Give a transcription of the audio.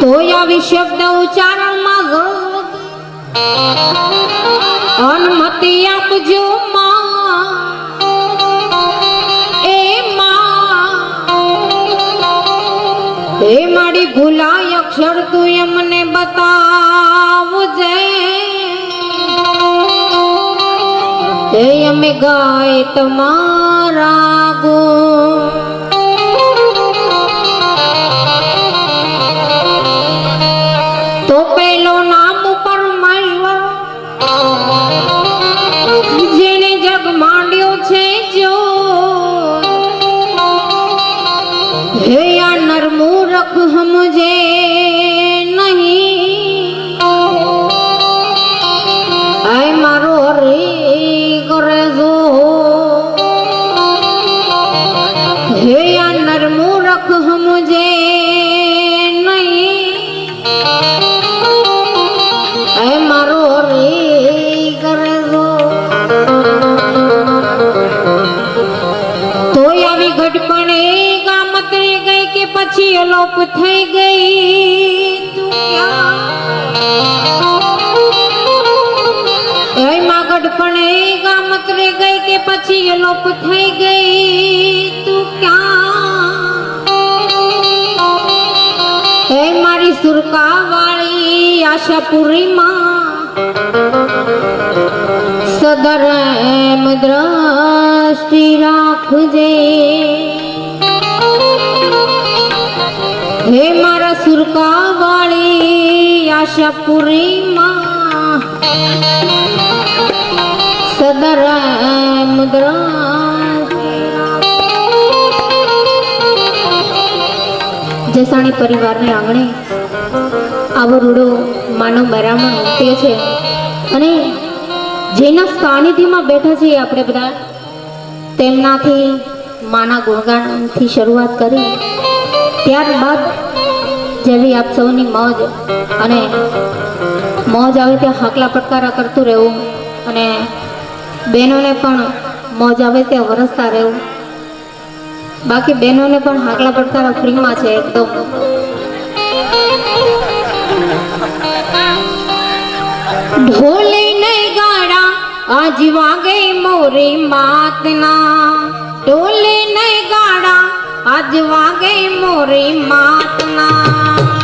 તો આવી શબ્દ ઉચ્ચારણમાં અનુમતિ આપજો એ મારી ભૂલાય અક્ષર તું એમને બતાવજે. એ અમે ગાય તમારા ગો પછી થઈ ગઈ તું? એ માં ઘટપણ એ ગઈ કે પછી અલોપ થઈ ગઈ તું ક્યાં હે મારી સુરકા વાળી આશાપુરી માં સદર એમ દ્રષ્ટિ રાખજે હે મારા સુરકા વાળી આશાપુરી માં. સદર એમ દ્રષ્ટિ જસાણી પરિવારને આંગણે આવો રૂડો માનવ બરામણ ઉમટ્યો છે. અને જેના સાનિધ્યમાં બેઠા છીએ આપણે બધા, તેમનાથી માના ગુણગાનથી શરૂઆત કરી. ત્યારબાદ જેવી આપ સૌની મોજ અને મોજ આવે ત્યાં હાકલા પટકારા કરતું રહેવું અને બહેનોને પણ મોજ આવે ત્યાં વરસતા રહેવું. બાકી બહેનોને પણ હાકલા પટકારા ફ્રીમાં છે એકદમ. ઢોલે નહીં ગાડા આજ વાગે મોરી માતના. ઢોલે આજ વાગે મોરી માતના.